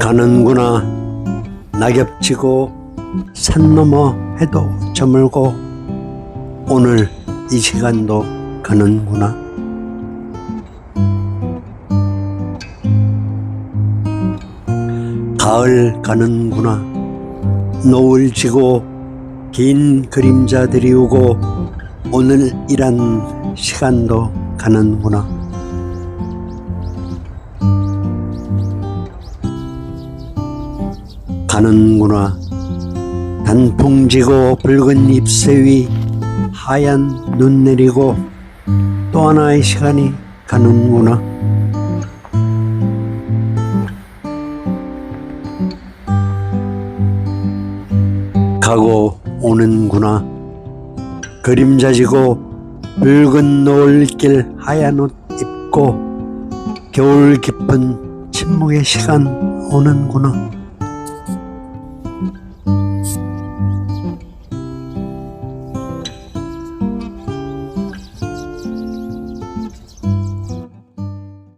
가는구나. 낙엽지고 산 넘어 해도 저물고 오늘 이 시간도 가는구나. 가을 가는구나. 노을 지고 긴 그림자들이 오고 오늘 일한 시간도 가는구나 가는구나. 단풍 지고 붉은 잎새 위 하얀 눈 내리고 또 하나의 시간이 가는구나. 가고 오는구나. 그림자 지고 붉은 노을길 하얀 옷 입고 겨울 깊은 침묵의 시간 오는구나